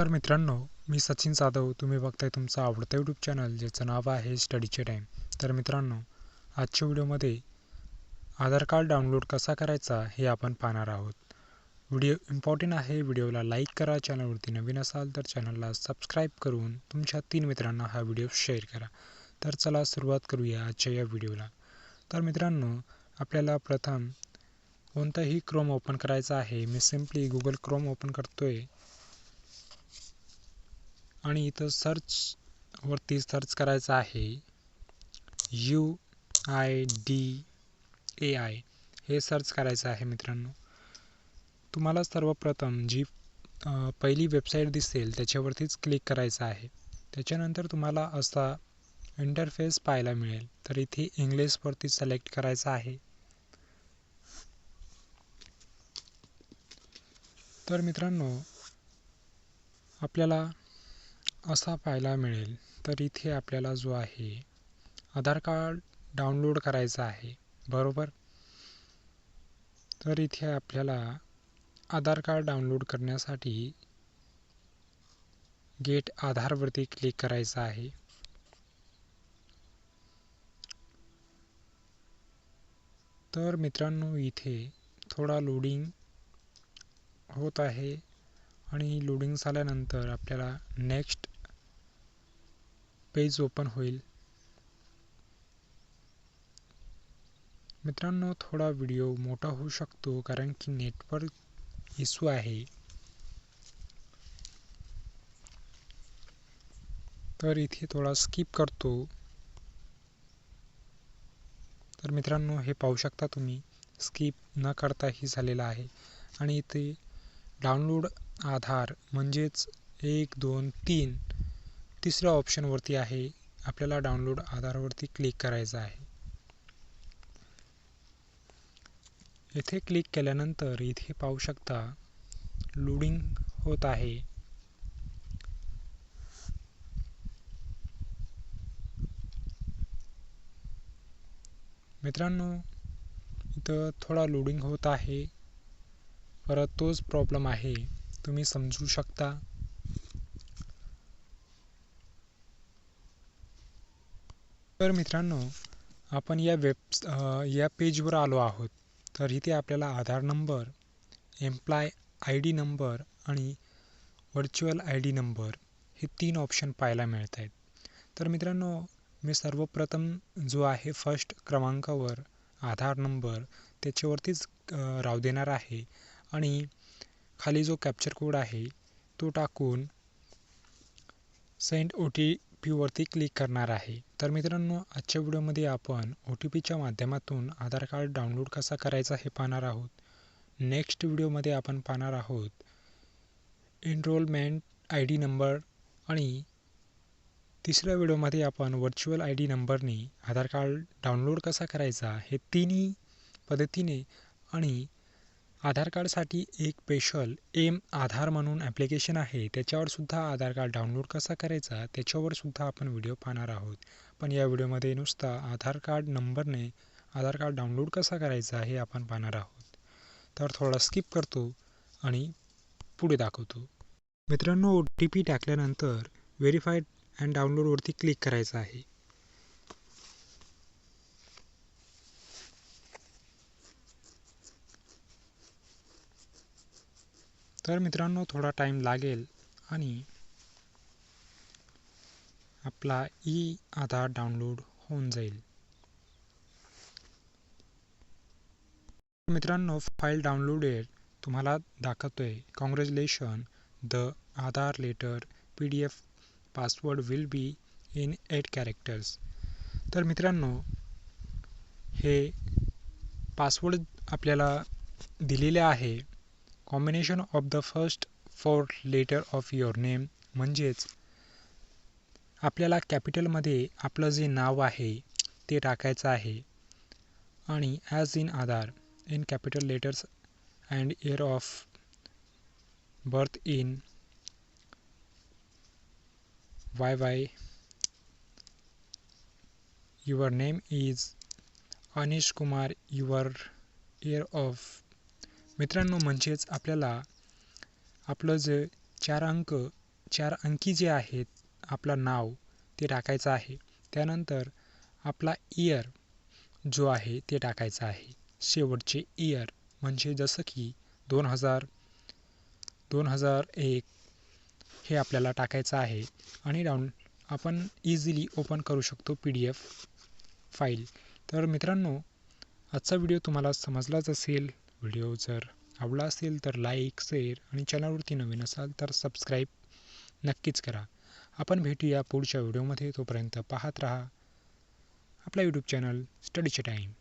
नमस्कार मित्रांनो मी सचिन जाधव. तुम्ही बघताय तुमचं आवडतं यूट्यूब चॅनल ज्याचं नाव आहे स्टडीचे टाईम तर मित्रांनो आजच्या व्हिडिओमध्ये आधार कार्ड डाउनलोड कसा करायचा हे आपण पाहणार आहोत. व्हिडिओ इम्पॉर्टंट आहे व्हिडिओला लाईक करा चॅनलवरती नवीन असाल तर चॅनलला सबस्क्राईब करून तुमच्या तीन मित्रांना हा व्हिडिओ शेअर करा. तर चला सुरुवात करूया आजच्या या व्हिडिओला. तर मित्रांनो आपल्याला प्रथम कोणताही क्रोम ओपन करायचा आहे मी सिम्पली गुगल क्रोम ओपन करतो आहे आणि इथं सर्च वरती सर्च करायचं आहे. U I D A I हे सर्च करायचं आहे मित्रांनो. तुम्हाला सर्वप्रथम जी पहिली वेबसाईट दिसेल त्याच्यावरतीच क्लिक करायचं आहे. त्याच्यानंतर तुम्हाला असा इंटरफेस पाहायला मिळेल. तर इथे इंग्लिशवरती सिलेक्ट करायचं आहे. तर मित्रांनो आपल्याला असा पाहायला मिळेल. तर इथे आपल्याला जो आहे आधार कार्ड डाउनलोड करायचा आहे. बरोबर? तर इथे आपल्याला आधार कार्ड डाउनलोड करण्यासाठी गेट आधारवरती क्लिक करायचं आहे. तर मित्रांनो इथे थोडा लोडिंग होत आहे. आणि लोडिंग झाल्यानंतर आपल्याला नेक्स्ट पेज ओपन होईल. मित्रांनो थोडा व्हिडिओ मोठा होऊ शकतो कारण की नेटवर्क इश्यू आहे. तर इथे थोडा स्किप करतो. तर मित्रांनो हे पाहू शकता तुम्ही स्किप न करताही झालेला आहे. आणि इथे डाउनलोड आधार म्हणजेच एक दोन तीन तिसऱ्या ऑप्शनवरती आहे. आपल्याला डाउनलोड आधारवरती क्लिक करायचं आहे. येथे क्लिक केल्यानंतर इथे पाहू शकता लोडिंग होत आहे. मित्रांनो इथं थोडा लोडिंग होत आहे. परत तोच प्रॉब्लेम आहे. तुम्ही समजू शकता. तर मित्रांनो आपण या वेब या पेजवर आलो आहोत. तर इथे आपल्याला Aadhaar number employ I D number आणि व्हर्च्युअल आय डी नंबर हे तीन ऑप्शन पाहायला मिळत आहेत तर मित्रांनो मी सर्वप्रथम जो आहे फर्स्ट क्रमांकावर आधार नंबर त्याच्यावरतीच राव देणार आहे आणि खाली जो कॅप्चर कोड आहे तो टाकून सेंड ओ टी पीवरती क्लिक करणार आहे. तर मित्रांनो आजच्या व्हिडिओमध्ये आपण ओ टी पीच्या माध्यमातून आधार कार्ड डाउनलोड कसा करायचा हे पाहणार आहोत. नेक्स्ट व्हिडिओमध्ये आपण पाहणार आहोत एनरोलमेंट आय डी नंबर आणि तिसऱ्या व्हिडिओमध्ये आपण व्हर्च्युअल आय डी नंबरने आधार कार्ड डाउनलोड कसा करायचा हे तिन्ही पद्धतीने आणि आधार कार्डसाठी एक स्पेशल एम आधार म्हणून ॲप्लिकेशन आहे. त्याच्यावरसुद्धा आधार कार्ड डाउनलोड कसा करायचा त्याच्यावरसुद्धा आपण व्हिडिओ पाहणार आहोत. पण या व्हिडिओमध्ये नुसता आधार कार्ड नंबरने आधार कार्ड डाउनलोड कसा करायचा हे आपण पाहणार आहोत. तर थोडा स्किप करतो आणि पुढे दाखवतो. मित्रांनो ओ टी पी टाकल्यानंतर व्हेरीफाईड अँड डाउनलोडवरती क्लिक करायचं आहे. तर मित्रांनो थोडा टाईम लागेल आणि आपला ई आधार डाउनलोड होऊन जाईल. मित्रांनो फाईल डाउनलोडेड तुम्हाला दाखवतोय. Congratulation the Aadhaar letter P D F password will be in eight characters तर मित्रांनो हे पासवर्ड आपल्याला दिलेले आहे. Combination of the first four letter of your name म्हणजेच आपल्याला कॅपिटलमध्ये आपलं जे नाव आहे ते टाकायचं आहे. आणि as in Aadhaar in capital letters and year of birth in Y Y your name is Anish Kumar your year of मित्रांनो म्हणजेच आपल्याला आपलं जे चार अंक चार अंकी जे आहेत आपलं नाव ते टाकायचं आहे. त्यानंतर आपला इयर जो आहे ते टाकायचा आहे. शेवटचे इयर म्हणजे जसं की दोन हजार दोन हजार एक हे आपल्याला टाकायचं आहे. आणि डाऊन आपण इझिली ओपन करू शकतो पी डी एफ फाईल तर मित्रांनो आजचा व्हिडिओ तुम्हाला समजलाच असेल. व्हिडिओ जर आवडला असेल तर लाईक शेअर आणि चॅनलवरती नवीन असाल तर सबस्क्राईब नक्कीच करा. आपण भेटूया पुढच्या व्हिडिओमध्ये. तोपर्यंत पाहत राहा. आपला यूट्यूब चॅनल स्टडीचे टाईम